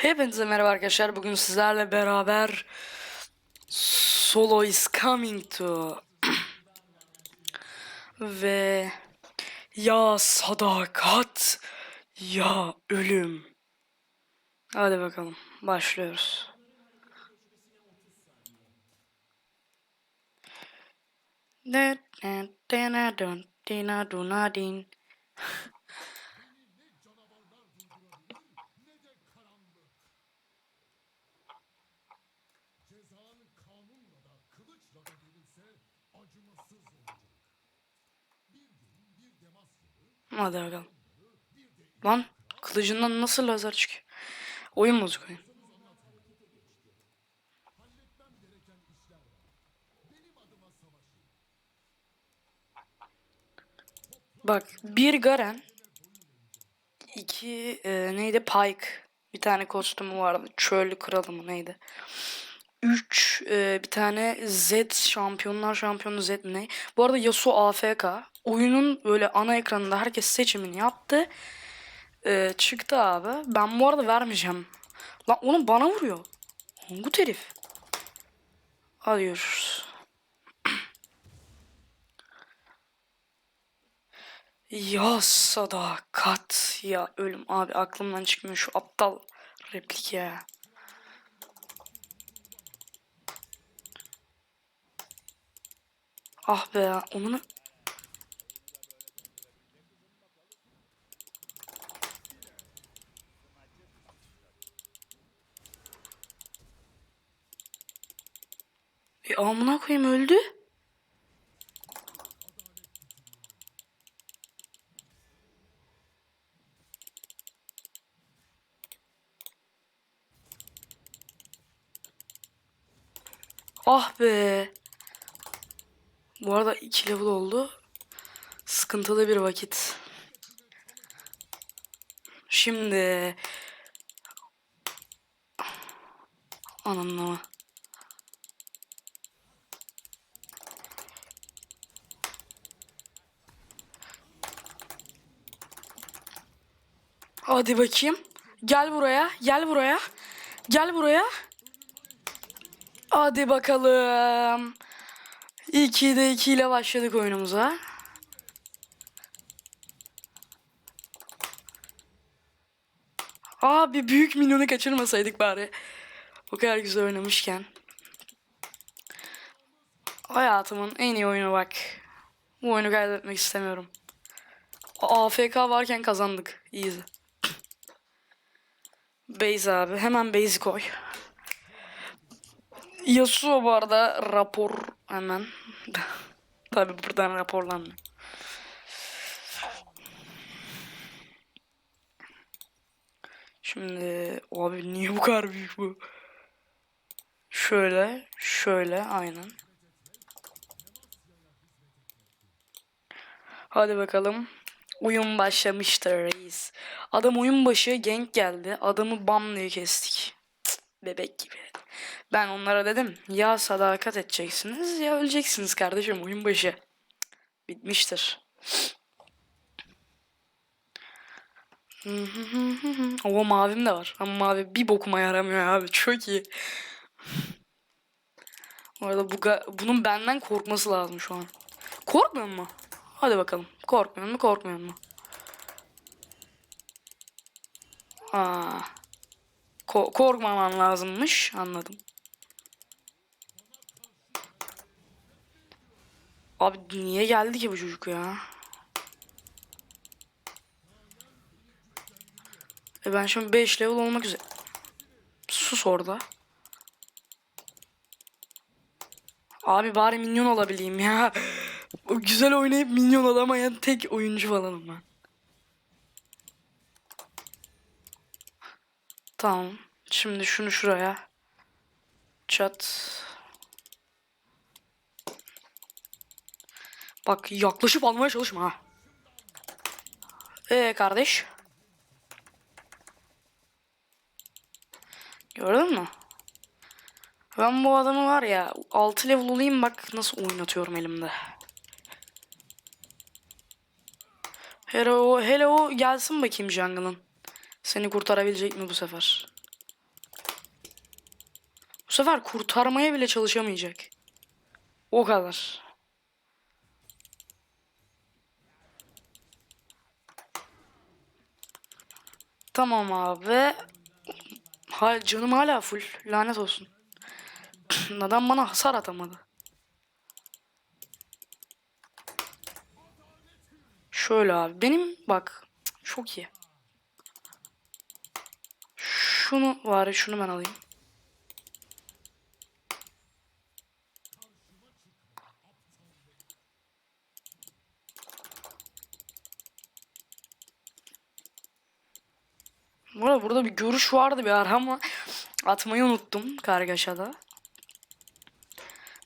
Hepinize merhaba arkadaşlar. Bugün sizlerle beraber Solo is coming to ve ya sadakat ya ölüm. Hadi bakalım başlıyoruz. Ne ne ne dun dina duna Hadi bakalım. Lan kılıcından nasıl lazer çıkıyor? Oyun bozuk oyun. Bak bir Garen iki e, neydi Pike bir tane kostümü vardı çöllü kralı mı neydi 3 bir tane Z şampiyonlar şampiyonu Z ne bu arada Yasuo AFK oyunun böyle ana ekranında herkes seçimini yaptı. E, çıktı abi. Ben bu arada vermeyeceğim. Lan onu bana vuruyor. Bu herif. Görüşürüz. Ya sadakat. Ya ölüm. Abi aklımdan çıkmıyor şu aptal replik ya. Ah be. Ya amına koyayım öldü. Ah be. Bu arada 2 level oldu. Sıkıntılı bir vakit. Şimdi ananlama. Hadi bakayım. Gel buraya. Gel buraya. Gel buraya. Hadi bakalım. 2'de 2 ile başladık oyunumuza. Abi büyük milyonu kaçırmasaydık bari. O kadar güzel oynamışken. Hayatımın en iyi oyunu bak. Bu oyunu kaybetmek istemiyorum. AFK varken kazandık. Easy. Base abi. Hemen base'i koy. Yasuo bu arada rapor hemen. Tabi buradan raporlanmıyor. Şimdi abi niye bu kadar büyük bu? Şöyle, şöyle aynen. Hadi bakalım. Oyun başlamıştır reis. Adam oyun başı gank geldi. Adamı bam diye kestik. Bebek gibi. Ben onlara dedim ya sadakat edeceksiniz ya öleceksiniz kardeşim oyun başı. Bitmiştir. O mavim de var. Ama mavi bir bokuma yaramıyor abi. Çok iyi. Bu arada bu bunun benden korkması lazım şu an. Korkmuyor mu? Hadi bakalım. Korkmuyor mu? Korkmuyor mu? Aa. Ko- korkmaman lazımmış. Anladım. Abi niye geldi ki bu çocuk ya? E ben şimdi 5 level olmak üzere. Sus orada. Abi bari minyon olabileyim ya. Güzel oynayıp minyon alamayan tek oyuncu falanım ben. Tamam. Şimdi şunu şuraya. Çat. Bak yaklaşıp almaya çalışma ha. Ee kardeş. Gördün mü? Ben bu adamı var ya 6 level olayım bak nasıl oynatıyorum elimde. Hello, hello gelsin bakayım jungle'ın. Seni kurtarabilecek mi bu sefer? sefer kurtarmaya bile çalışamayacak. O kadar. Tamam abi. Ha, canım hala full. Lanet olsun. Adam bana hasar atamadı. Şöyle abi. Benim bak. Çok iyi. Şunu var. Şunu ben alayım. Bu arada burada bir görüş vardı bir ara ama atmayı unuttum kargaşada.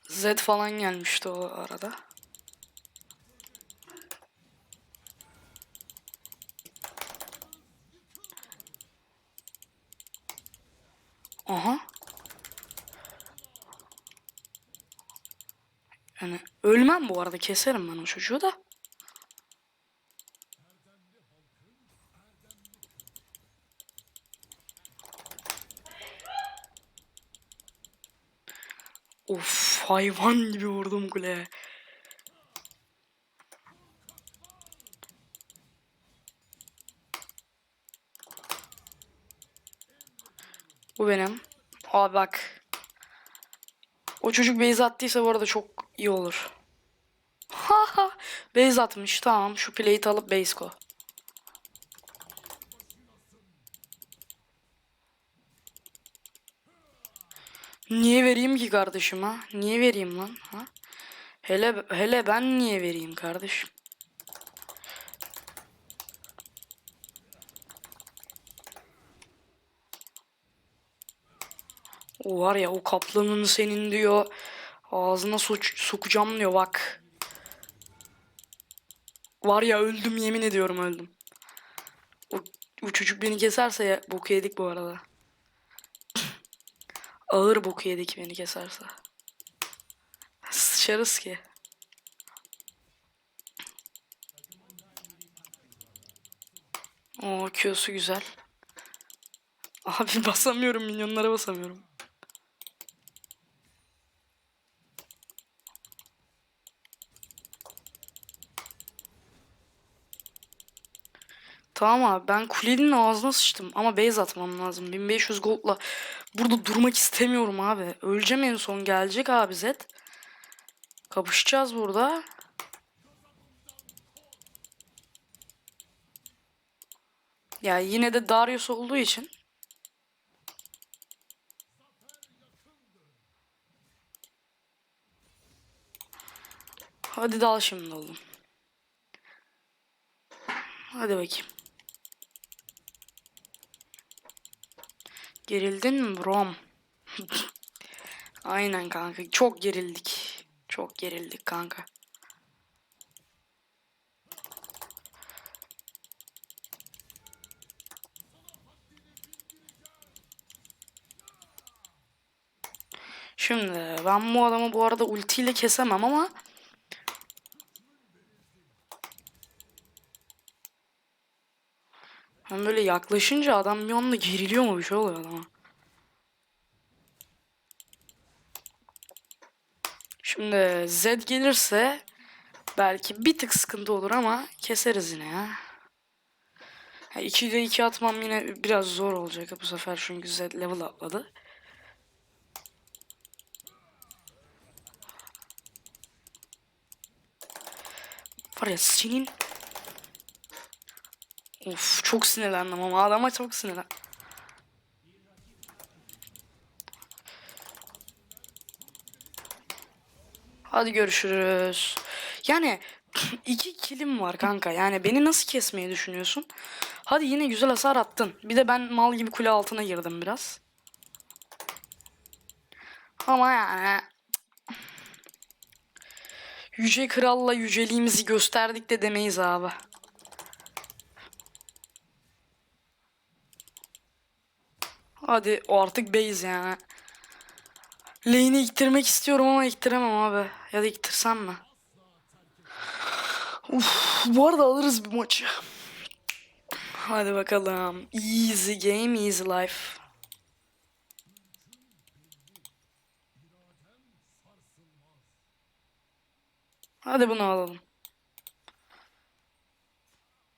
Z falan gelmişti o arada. Aha. Yani ölmem bu arada keserim ben o çocuğu da. Of hayvan gibi vurdum kuleye. Bu benim. Abi bak. O çocuk base attıysa bu arada çok iyi olur. Haha. base atmış. Tamam şu plate alıp base go. Niye vereyim ki kardeşim ha? Niye vereyim lan? Ha? Hele hele ben niye vereyim kardeşim? O var ya o kaplanın senin diyor. Ağzına so sokacağım diyor bak. Var ya öldüm yemin ediyorum öldüm. O, o çocuk beni keserse ya boku yedik bu arada. Ağır boku yedik beni keserse. Sıçarız ki. O Q'su güzel. Abi basamıyorum minyonlara basamıyorum. Tamam abi ben kulenin ağzına sıçtım ama base atmam lazım. 1500 gold'la burada durmak istemiyorum abi. Öleceğim en son gelecek abi Zed. Kapışacağız burada. Ya yine de Darius olduğu için Hadi dal şimdi oğlum. Hadi bakayım. Gerildin mi brom? Aynen kanka. Çok gerildik. Çok gerildik kanka. Şimdi ben bu adamı bu arada ultiyle kesemem ama ben böyle yaklaşınca adam bir anda geriliyor mu bir şey oluyor adama. Şimdi Z gelirse belki bir tık sıkıntı olur ama keseriz yine ya. ya 2'de 2 atmam yine biraz zor olacak bu sefer çünkü Z level atladı. Var ya senin... Of çok sinirlendim ama adama çok sinirlendim. Hadi görüşürüz. Yani iki kilim var kanka. Yani beni nasıl kesmeyi düşünüyorsun? Hadi yine güzel hasar attın. Bir de ben mal gibi kule altına girdim biraz. Ama yani Yüce Kral'la yüceliğimizi gösterdik de demeyiz abi. Hadi o artık base yani. Lane'i iktirmek istiyorum ama iktiremem abi. Ya da iktirsem mi? Uf, bu arada alırız bir maçı. Hadi bakalım. Easy game, easy life. Hadi bunu alalım.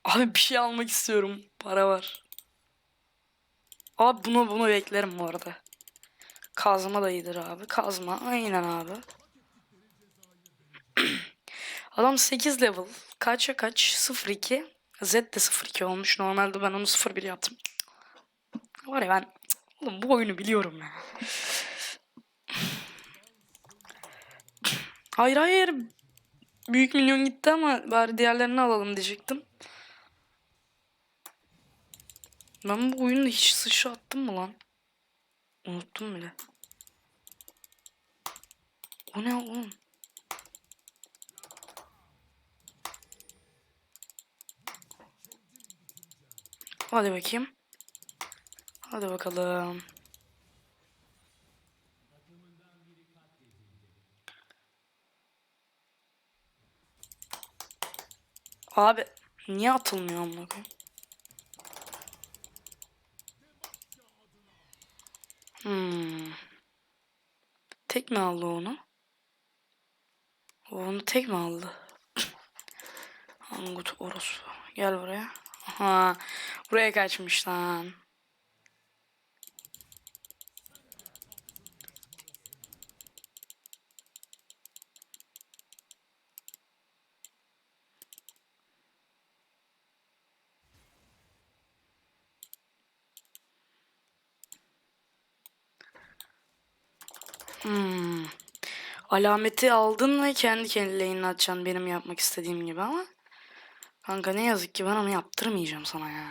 Abi bir şey almak istiyorum. Para var. Abi bunu bunu beklerim bu arada. Kazma da iyidir abi. Kazma aynen abi. Adam 8 level. Kaça kaç? 02. Z de 02 olmuş. Normalde ben onu 01 yaptım. Var ya ben oğlum bu oyunu biliyorum ya. Hayır hayır. Büyük milyon gitti ama bari diğerlerini alalım diyecektim. Ben bu oyunda hiç sıçra attım mı lan? Unuttum bile. O ne oğlum? Hadi bakayım. Hadi bakalım. Abi niye atılmıyor amına koyayım? Hmm. Tek mi aldı onu? O Onu tek mi aldı? Angut orospu. Gel buraya. Aha. Buraya kaçmış lan. Hmm. Alameti aldın ve kendi kendine atacaksın benim yapmak istediğim gibi ama kanka ne yazık ki ben onu yaptırmayacağım sana ya.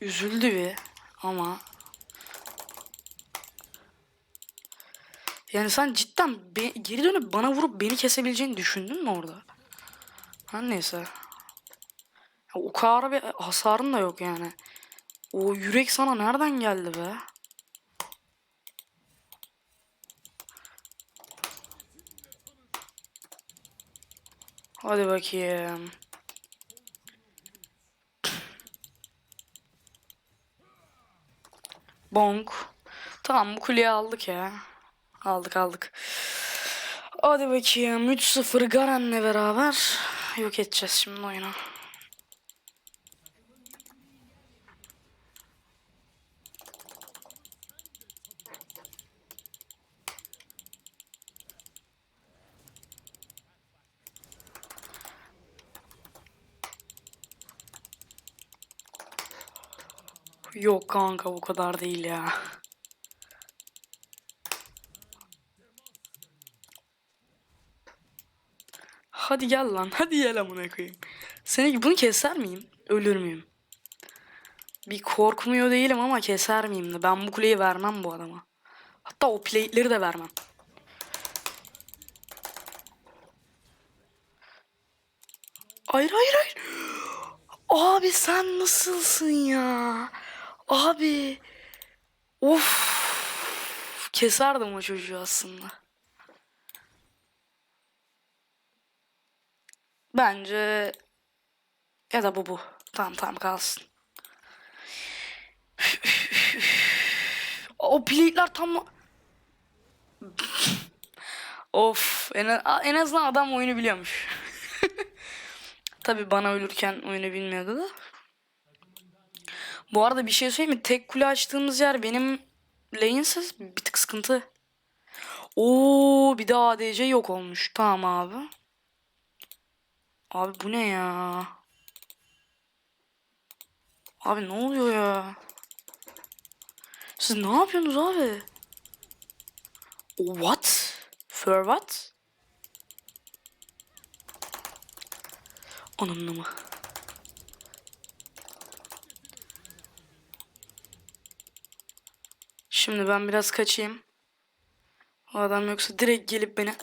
Üzüldü bir ama yani sen cidden be- geri dönüp bana vurup beni kesebileceğini düşündün mü orada? Her neyse. Ya o kadar bir hasarın da yok yani. O yürek sana nereden geldi be? Hadi bakayım. Bonk. Tamam bu kuleyi aldık ya. Aldık aldık. Hadi bakayım 3-0 Garen'le beraber yok edeceğiz şimdi oyunu. Yok kanka bu kadar değil ya. Hadi gel lan. Hadi gel amına koyayım. Seni bunu keser miyim? Ölür müyüm? Bir korkmuyor değilim ama keser miyim de. Ben bu kuleyi vermem bu adama. Hatta o plate'leri de vermem. Hayır hayır hayır. Abi sen nasılsın ya? Abi. Of. Keserdim o çocuğu aslında. Bence ya da bu bu. Tamam tamam kalsın. O plate'ler tam Of en, en azından adam oyunu biliyormuş. Tabi bana ölürken oyunu bilmiyordu da. Bu arada bir şey söyleyeyim mi? Tek kule açtığımız yer benim lane'siz bir tık sıkıntı. Oo bir daha ADC yok olmuş. Tamam abi. Abi bu ne ya? Abi ne oluyor ya? Siz ne yapıyorsunuz abi? What? For what? Onunla Şimdi ben biraz kaçayım. O adam yoksa direkt gelip beni...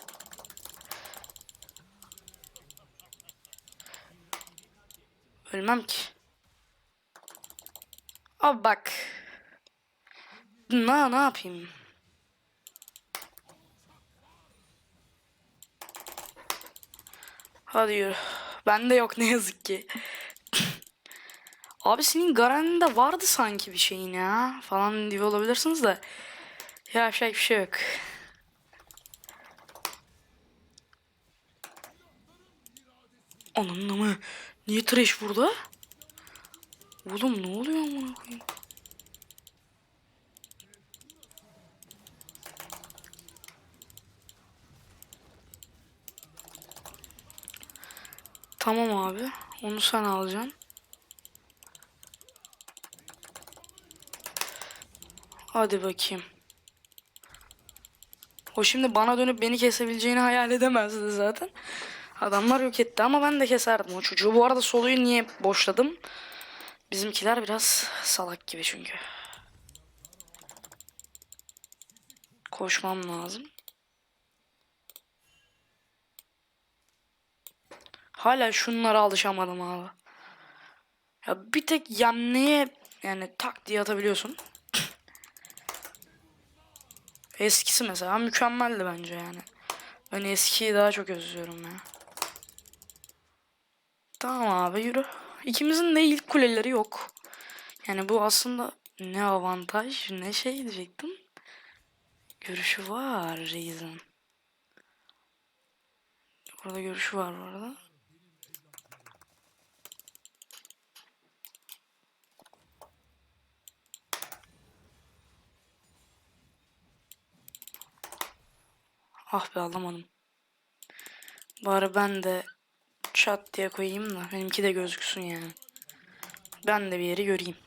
Ölmem ki. Abi bak. Ne, ne yapayım? Hadi yürü. Bende yok ne yazık ki. Abi senin Garen'de vardı sanki bir şeyin ya. Falan diye olabilirsiniz de. Yapacak bir şey yok. Ananın mı? Niye trash burada? Oğlum ne oluyor amına koyayım? Tamam abi. Onu sen alacaksın. Hadi bakayım. O şimdi bana dönüp beni kesebileceğini hayal edemezdi zaten. Adamlar yok etti ama ben de keserdim o çocuğu. Bu arada soluyu niye boşladım? Bizimkiler biraz salak gibi çünkü. Koşmam lazım. Hala şunlara alışamadım abi. Ya bir tek yemneye yani tak diye atabiliyorsun. Eskisi mesela mükemmeldi bence yani. Ben eskiyi daha çok özlüyorum ya. Tamam abi yürü. İkimizin de ilk kuleleri yok. Yani bu aslında ne avantaj ne şey diyecektim. Görüşü var Reis'in. Orada görüşü var bu arada. Ah be alamadım. Bari ben de çat diye koyayım da benimki de gözüksün yani. Ben de bir yeri göreyim.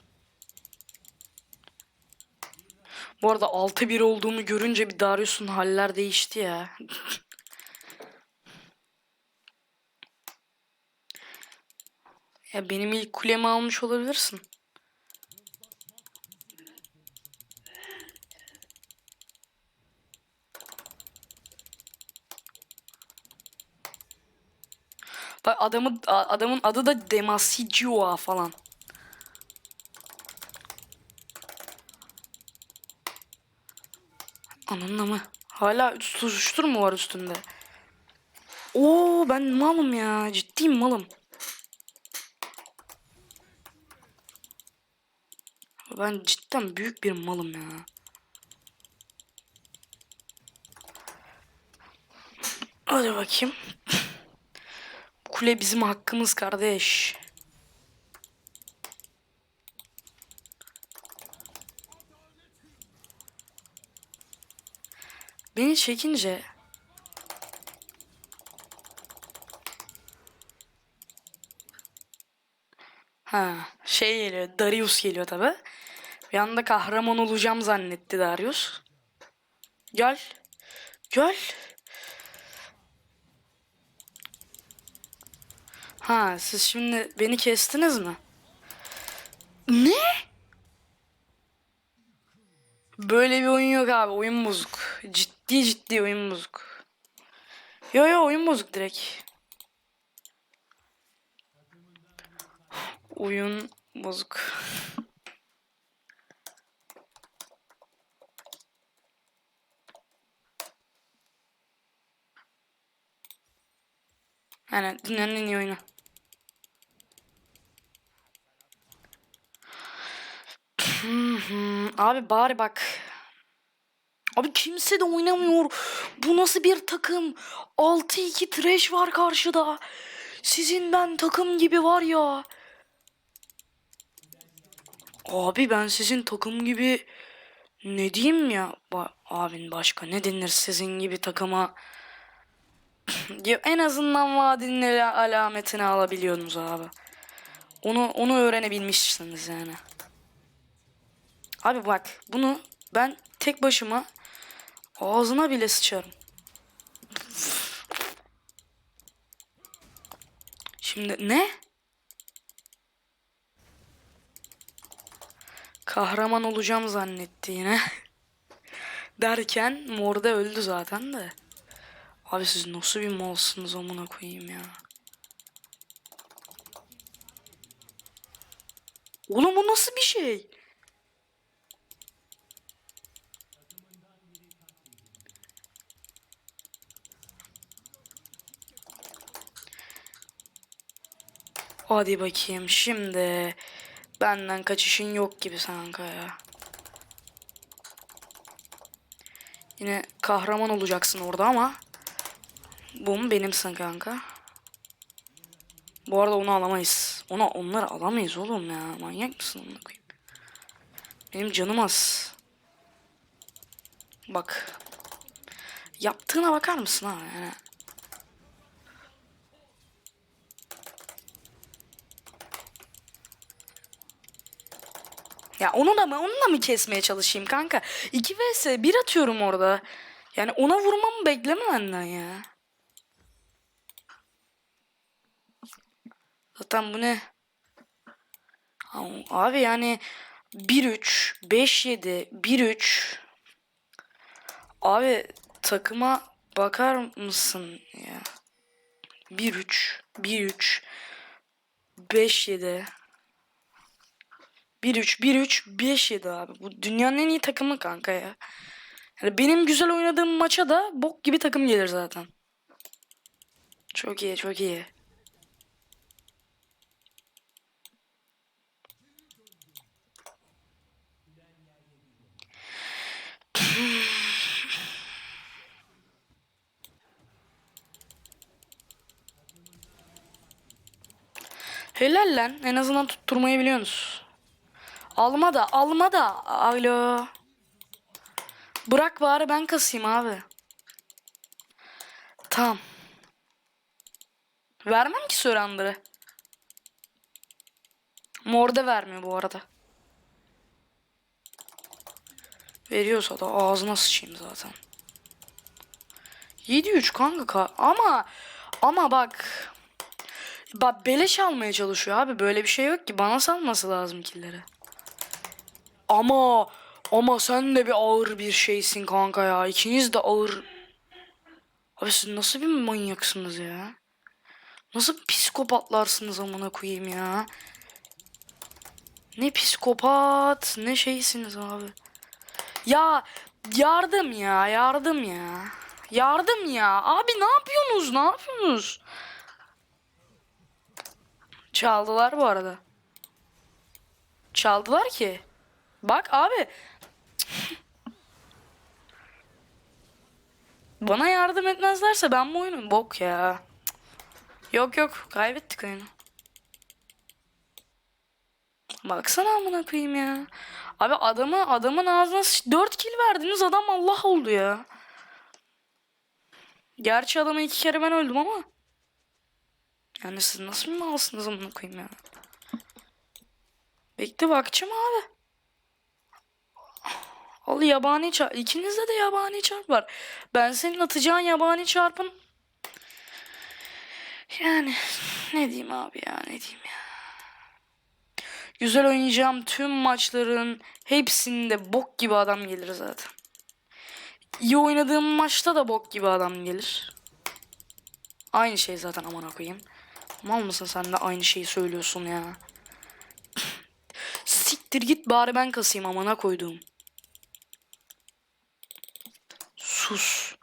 Bu arada 6-1 olduğumu görünce bir Darius'un haller değişti ya. ya benim ilk kulemi almış olabilirsin. Adamı adamın adı da Demasigua falan. Ananla mı? Hala tutuştur mu var üstünde? Oo ben malım ya. Ciddiyim malım. Ben cidden büyük bir malım ya. Hadi bakayım. Kule bizim hakkımız kardeş. Beni çekince Ha, şey geliyor. Darius geliyor tabi. Bir anda kahraman olacağım zannetti Darius. Gel. Gel. Ha, siz şimdi beni kestiniz mi? Ne? Böyle bir oyun yok abi. Oyun bozuk. Ciddi ciddi oyun bozuk. Yo yo oyun bozuk direkt. Oyun bozuk. Aynen dünyanın en iyi oyunu. Abi bari bak. Abi kimse de oynamıyor. Bu nasıl bir takım? 6-2 trash var karşıda. Sizin ben takım gibi var ya. Abi ben sizin takım gibi ne diyeyim ya? Ba abin başka ne denir sizin gibi takıma? Ya en azından vadinin ala- alametini alabiliyorsunuz abi. Onu onu öğrenebilmişsiniz yani. Abi bak bunu ben tek başıma ağzına bile sıçarım. Şimdi ne? Kahraman olacağım zannetti yine. Derken Morda öldü zaten de. Abi siz nasıl bir malsınız amına koyayım ya. Oğlum bu nasıl bir şey? Hadi bakayım şimdi. Benden kaçışın yok gibi sanka ya. Yine kahraman olacaksın orada ama. Bum benimsin kanka. Bu arada onu alamayız. Ona onları alamayız oğlum ya. Manyak mısın amına koyayım? Benim canım az. Bak. Yaptığına bakar mısın ha yani? Ya onu da mı onu da mı kesmeye çalışayım kanka? 2 vs 1 atıyorum orada. Yani ona vurmamı bekleme benden ya. Zaten bu ne? Abi yani 1-3, 5-7, 1-3. Abi takıma bakar mısın ya? 1-3, 1-3, 5-7. 1-3, 1-3, 5-7 abi. Bu dünyanın en iyi takımı kanka ya. Yani benim güzel oynadığım maça da bok gibi takım gelir zaten. Çok iyi, çok iyi. Helal lan. En azından tutturmayı biliyorsunuz. Alma da, alma da. Alo. Bırak bari ben kasayım abi. Tamam. Vermem ki Surrender'ı. Mor da vermiyor bu arada. Veriyorsa da ağzına sıçayım zaten. 7-3 kanka ama ama bak bak beleş almaya çalışıyor abi böyle bir şey yok ki bana salması lazım killeri. Ama ama sen de bir ağır bir şeysin kanka ya ikiniz de ağır. Abi siz nasıl bir manyaksınız ya? Nasıl psikopatlarsınız amına koyayım ya? Ne psikopat ne şeysiniz abi. Ya yardım ya yardım ya. Yardım ya. Abi ne yapıyorsunuz? Ne yapıyorsunuz? Çaldılar bu arada. Çaldılar ki. Bak abi. Bana yardım etmezlerse ben bu oyunu bok ya. Yok yok kaybettik oyunu. Baksana amına koyayım ya. Abi adamı adamın ağzına 4 kill verdiniz adam Allah oldu ya. Gerçi adamı iki kere ben öldüm ama. Yani siz nasıl bir malsınız amına koyayım ya. Bekle bakacağım abi. Al yabani çarp. İkinizde de yabani çarp var. Ben senin atacağın yabani çarpın. Yani ne diyeyim abi ya ne diyeyim ya. Güzel oynayacağım tüm maçların hepsinde bok gibi adam gelir zaten. İyi oynadığım maçta da bok gibi adam gelir. Aynı şey zaten aman koyayım. Mal mısın sen de aynı şeyi söylüyorsun ya. Siktir git bari ben kasayım amana koyduğum. Sus.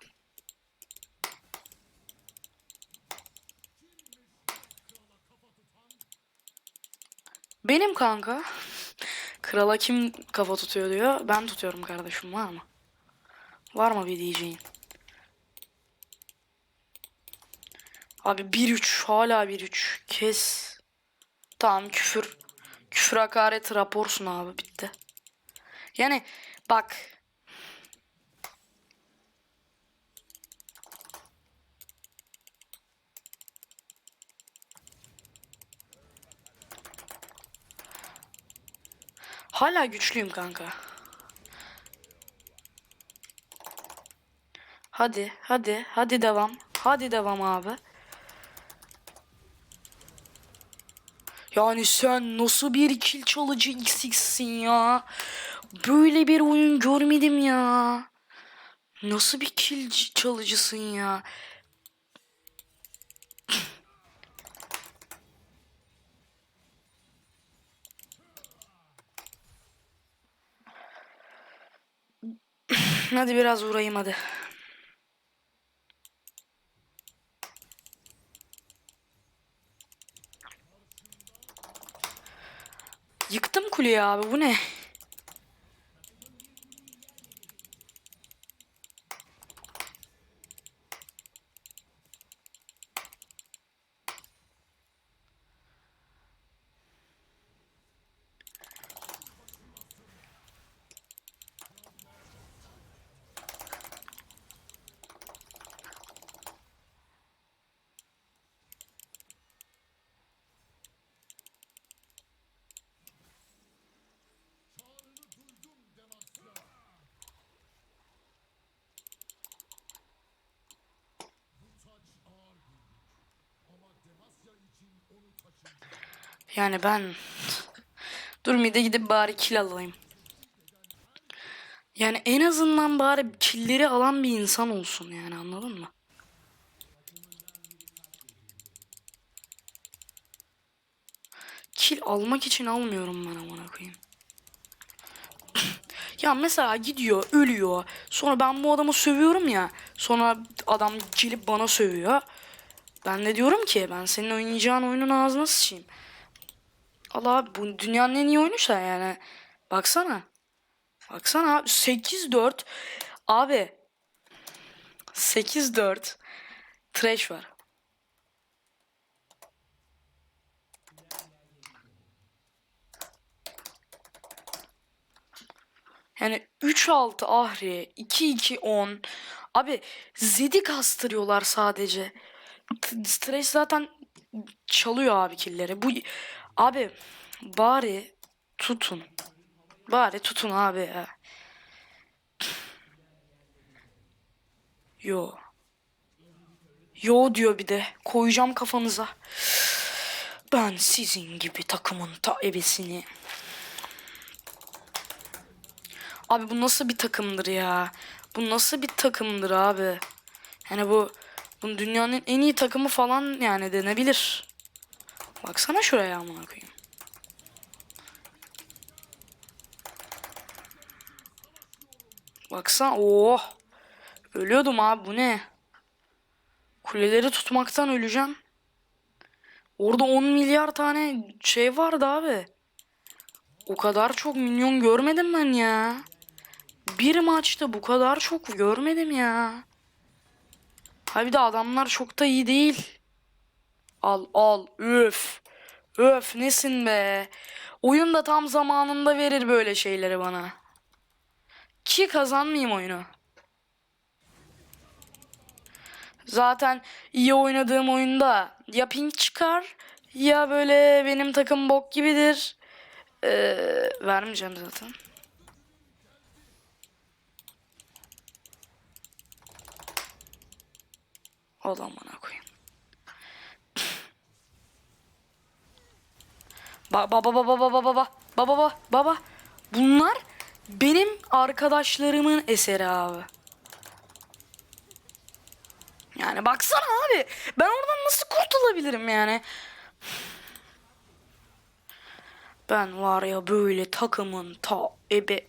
Benim kanka. Krala kim kafa tutuyor diyor. Ben tutuyorum kardeşim var mı? Var mı bir diyeceğin? Abi 1-3 hala 1-3 kes. Tamam küfür. Küfür hakaret raporsun abi bitti. Yani bak. Hala güçlüyüm kanka. Hadi, hadi, hadi devam. Hadi devam abi. Yani sen nasıl bir kill çalıcı XX'sin ya? Böyle bir oyun görmedim ya. Nasıl bir kill çalıcısın ya? Hadi biraz vurayım hadi. Yıktım kuleyi abi bu ne? Yani ben... Dur mide gidip bari kill alayım. Yani en azından bari killleri alan bir insan olsun yani anladın mı? Kill almak için almıyorum ben amına koyayım. ya mesela gidiyor, ölüyor. Sonra ben bu adamı sövüyorum ya. Sonra adam gelip bana sövüyor. Ben de diyorum ki ben senin oynayacağın oyunun ağzına sıçayım. Allah abi bu dünyanın en iyi oyunuysa yani. Baksana. Baksana abi 8-4. Abi 8-4 trash var. Yani 3-6 Ahri, 2-2-10. Abi Zed'i kastırıyorlar sadece. Trash zaten çalıyor abi killeri. Bu abi bari tutun. Bari tutun abi ya. Yo. Yo diyor bir de. Koyacağım kafanıza. Ben sizin gibi takımın ta ebesini. Abi bu nasıl bir takımdır ya? Bu nasıl bir takımdır abi? Yani bu bu dünyanın en iyi takımı falan yani denebilir. Baksana şuraya amına koyayım. Baksana oh. Ölüyordum abi bu ne? Kuleleri tutmaktan öleceğim. Orada 10 milyar tane şey vardı abi. O kadar çok minyon görmedim ben ya. Bir maçta bu kadar çok görmedim ya. Ha bir de adamlar çok da iyi değil. Al al öf. Öf nesin be. Oyun da tam zamanında verir böyle şeyleri bana. Ki kazanmayayım oyunu. Zaten iyi oynadığım oyunda ya ping çıkar ya böyle benim takım bok gibidir. Ee, vermeyeceğim zaten. Al amına koyayım. Ba baba baba baba baba baba baba baba bunlar benim arkadaşlarımın eseri abi. Yani baksana abi ben oradan nasıl kurtulabilirim yani? Ben var ya böyle takımın ta ebe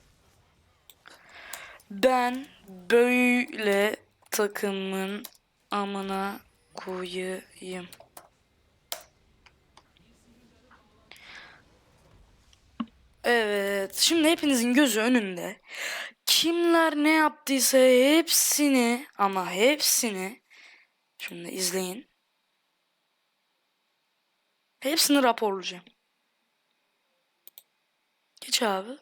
ben böyle takımın amına koyayım. Evet, şimdi hepinizin gözü önünde. Kimler ne yaptıysa hepsini ama hepsini şimdi izleyin. Hepsini raporlayacağım. Geç abi.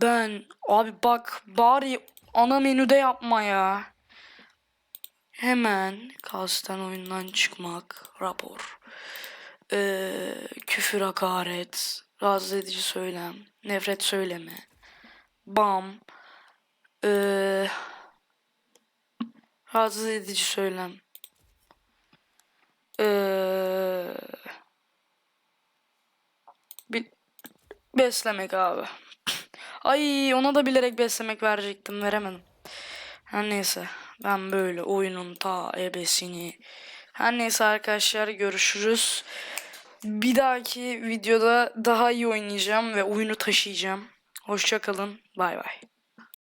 Ben abi bak bari ana menüde yapma ya. Hemen kasten oyundan çıkmak, rapor. Ee, küfür, hakaret, rahatsız edici söylem, nefret söyleme, bam, ee, rahatsız edici söylem, ee, bir beslemek abi. Ay ona da bilerek beslemek verecektim veremedim. Her neyse ben böyle oyunun ta ebesini. Her neyse arkadaşlar görüşürüz. Bir dahaki videoda daha iyi oynayacağım ve oyunu taşıyacağım. Hoşça kalın. Bay bay.